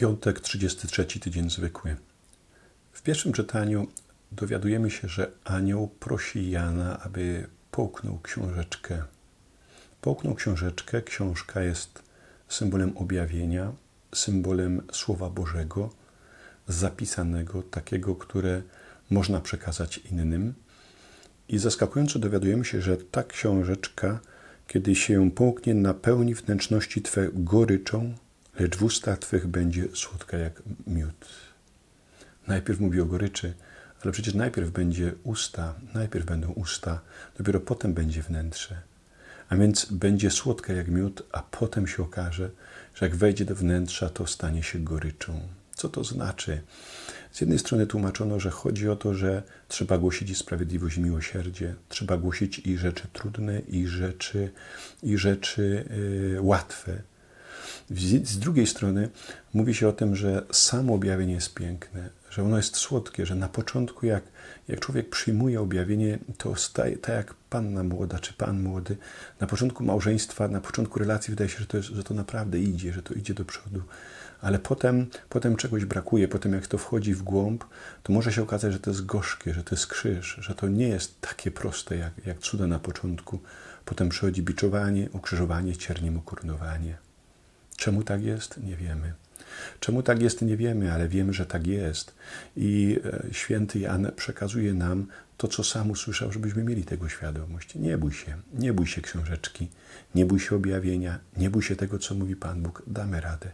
Piątek, 33 tydzień zwykły. W pierwszym czytaniu dowiadujemy się, że anioł prosi Jana, aby połknął książeczkę. Połknął książeczkę. Książka jest symbolem objawienia, symbolem Słowa Bożego, zapisanego, takiego, które można przekazać innym. I zaskakująco dowiadujemy się, że ta książeczka, kiedy się ją połknie, napełni wnętrzności Twe goryczą, lecz w ustach Twych będzie słodka jak miód. Najpierw mówi o goryczy, ale przecież najpierw będzie usta, najpierw będą usta, dopiero potem będzie wnętrze. A więc będzie słodka jak miód, a potem się okaże, że jak wejdzie do wnętrza, to stanie się goryczą. Co to znaczy? Z jednej strony tłumaczono, że chodzi o to, że trzeba głosić sprawiedliwość i miłosierdzie, trzeba głosić i rzeczy trudne, i rzeczy, i rzeczy yy, łatwe. Z drugiej strony mówi się o tym, że samo objawienie jest piękne, że ono jest słodkie, że na początku, jak, jak człowiek przyjmuje objawienie, to staje tak jak panna młoda czy pan młody. Na początku małżeństwa, na początku relacji wydaje się, że to, jest, że to naprawdę idzie, że to idzie do przodu. Ale potem, potem czegoś brakuje, potem jak to wchodzi w głąb, to może się okazać, że to jest gorzkie, że to jest krzyż, że to nie jest takie proste jak, jak cuda na początku. Potem przychodzi biczowanie, ukrzyżowanie, cierniem ukoronowanie. Czemu tak jest? Nie wiemy. Czemu tak jest? Nie wiemy, ale wiemy, że tak jest. I e, święty Jan przekazuje nam to, co sam usłyszał, żebyśmy mieli tego świadomość. Nie bój się, nie bój się książeczki, nie bój się objawienia, nie bój się tego, co mówi Pan Bóg. Damy radę.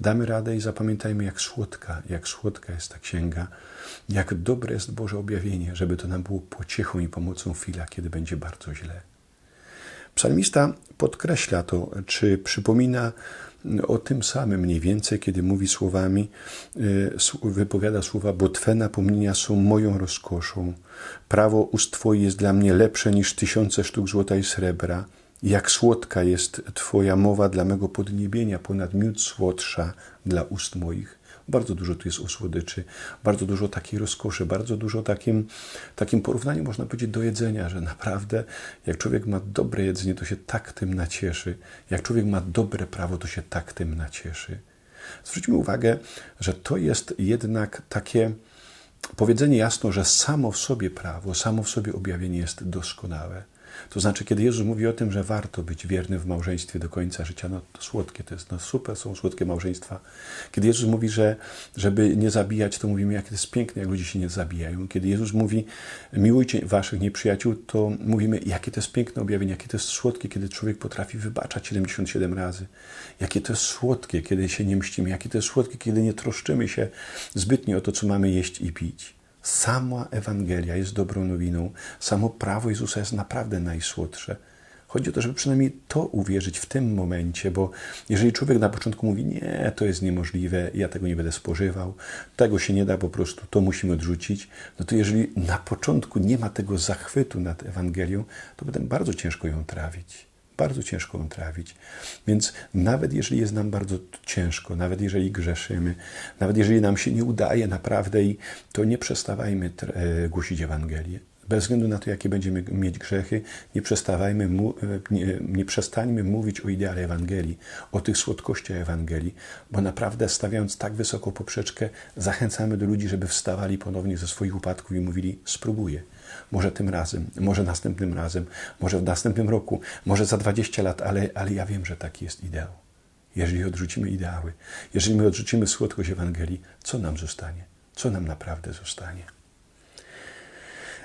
Damy radę i zapamiętajmy, jak słodka, jak słodka jest ta księga, jak dobre jest Boże objawienie, żeby to nam było pociechą i pomocą w chwilach, kiedy będzie bardzo źle. Psalmista podkreśla to, czy przypomina o tym samym mniej więcej, kiedy mówi słowami, y, wypowiada słowa, bo Twe napomnienia są moją rozkoszą. Prawo ust Twoje jest dla mnie lepsze niż tysiące sztuk złota i srebra. Jak słodka jest Twoja mowa dla mego podniebienia, ponad miód słodsza dla ust moich. Bardzo dużo tu jest o słodyczy, bardzo dużo takiej rozkoszy, bardzo dużo takim, takim porównaniu można powiedzieć do jedzenia, że naprawdę jak człowiek ma dobre jedzenie, to się tak tym nacieszy. Jak człowiek ma dobre prawo, to się tak tym nacieszy. Zwróćmy uwagę, że to jest jednak takie powiedzenie jasno, że samo w sobie prawo, samo w sobie objawienie jest doskonałe. To znaczy, kiedy Jezus mówi o tym, że warto być wiernym w małżeństwie do końca życia, no to słodkie to jest, no super są słodkie małżeństwa. Kiedy Jezus mówi, że żeby nie zabijać, to mówimy, jak to jest piękne, jak ludzie się nie zabijają. Kiedy Jezus mówi, miłujcie waszych nieprzyjaciół, to mówimy, jakie to jest piękne objawienie, jakie to jest słodkie, kiedy człowiek potrafi wybaczać 77 razy. Jakie to jest słodkie, kiedy się nie mścimy, jakie to jest słodkie, kiedy nie troszczymy się zbytnio o to, co mamy jeść i pić. Sama Ewangelia jest dobrą nowiną, samo prawo Jezusa jest naprawdę najsłodsze. Chodzi o to, żeby przynajmniej to uwierzyć w tym momencie, bo jeżeli człowiek na początku mówi, nie, to jest niemożliwe, ja tego nie będę spożywał, tego się nie da po prostu, to musimy odrzucić, no to jeżeli na początku nie ma tego zachwytu nad Ewangelią, to potem bardzo ciężko ją trawić bardzo ciężko ją trawić. Więc nawet jeżeli jest nam bardzo ciężko, nawet jeżeli grzeszymy, nawet jeżeli nam się nie udaje naprawdę, to nie przestawajmy e, głosić Ewangelię. Bez względu na to, jakie będziemy mieć grzechy, nie, przestawajmy, e, nie, nie przestańmy mówić o ideale Ewangelii, o tych słodkościach Ewangelii, bo naprawdę stawiając tak wysoko poprzeczkę, zachęcamy do ludzi, żeby wstawali ponownie ze swoich upadków i mówili: spróbuję. Może tym razem, może następnym razem, może w następnym roku, może za 20 lat, ale, ale ja wiem, że taki jest ideał. Jeżeli odrzucimy ideały, jeżeli my odrzucimy słodkość Ewangelii, co nam zostanie? Co nam naprawdę zostanie?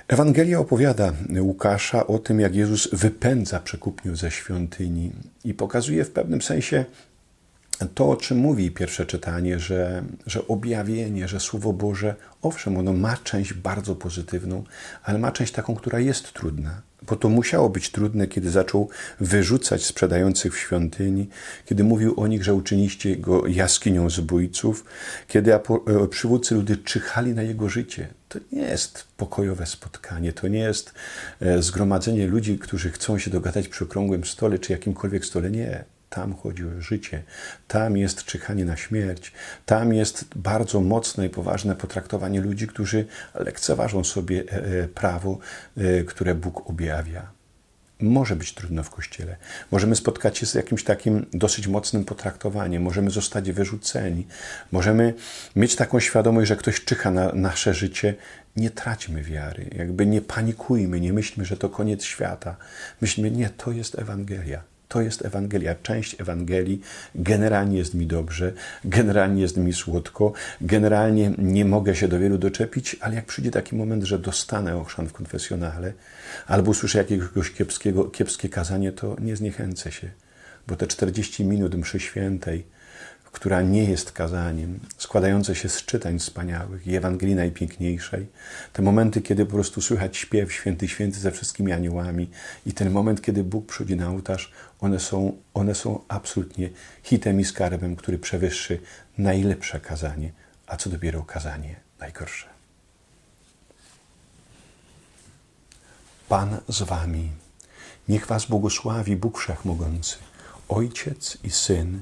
Ewangelia opowiada Łukasza o tym, jak Jezus wypędza przekupniów ze świątyni i pokazuje w pewnym sensie to, o czym mówi pierwsze czytanie, że, że objawienie, że Słowo Boże, owszem, ono ma część bardzo pozytywną, ale ma część taką, która jest trudna. Bo to musiało być trudne, kiedy zaczął wyrzucać sprzedających w świątyni, kiedy mówił o nich, że uczyniście go jaskinią zbójców, kiedy e, przywódcy ludy czyhali na jego życie. To nie jest pokojowe spotkanie, to nie jest e, zgromadzenie ludzi, którzy chcą się dogadać przy okrągłym stole czy jakimkolwiek stole. Nie. Tam chodzi o życie, tam jest czyhanie na śmierć, tam jest bardzo mocne i poważne potraktowanie ludzi, którzy lekceważą sobie e, e, prawo, e, które Bóg objawia. może być trudno w kościele. Możemy spotkać się z jakimś takim dosyć mocnym potraktowaniem, możemy zostać wyrzuceni, możemy mieć taką świadomość, że ktoś czyha na nasze życie. Nie traćmy wiary, jakby nie panikujmy, nie myślmy, że to koniec świata. Myślmy, nie, to jest Ewangelia. To jest Ewangelia, część Ewangelii. Generalnie jest mi dobrze, generalnie jest mi słodko, generalnie nie mogę się do wielu doczepić, ale jak przyjdzie taki moment, że dostanę ochrzan w konfesjonale albo usłyszę jakiegoś kiepskiego, kiepskie kazanie, to nie zniechęcę się, bo te 40 minut mszy świętej, która nie jest kazaniem, składające się z czytań wspaniałych i Ewangelii najpiękniejszej, te momenty, kiedy po prostu słychać śpiew święty, święty ze wszystkimi aniołami i ten moment, kiedy Bóg przychodzi na ołtarz, one są, one są absolutnie hitem i skarbem, który przewyższy najlepsze kazanie, a co dopiero kazanie najgorsze. Pan z wami. Niech was błogosławi Bóg Wszechmogący, Ojciec i Syn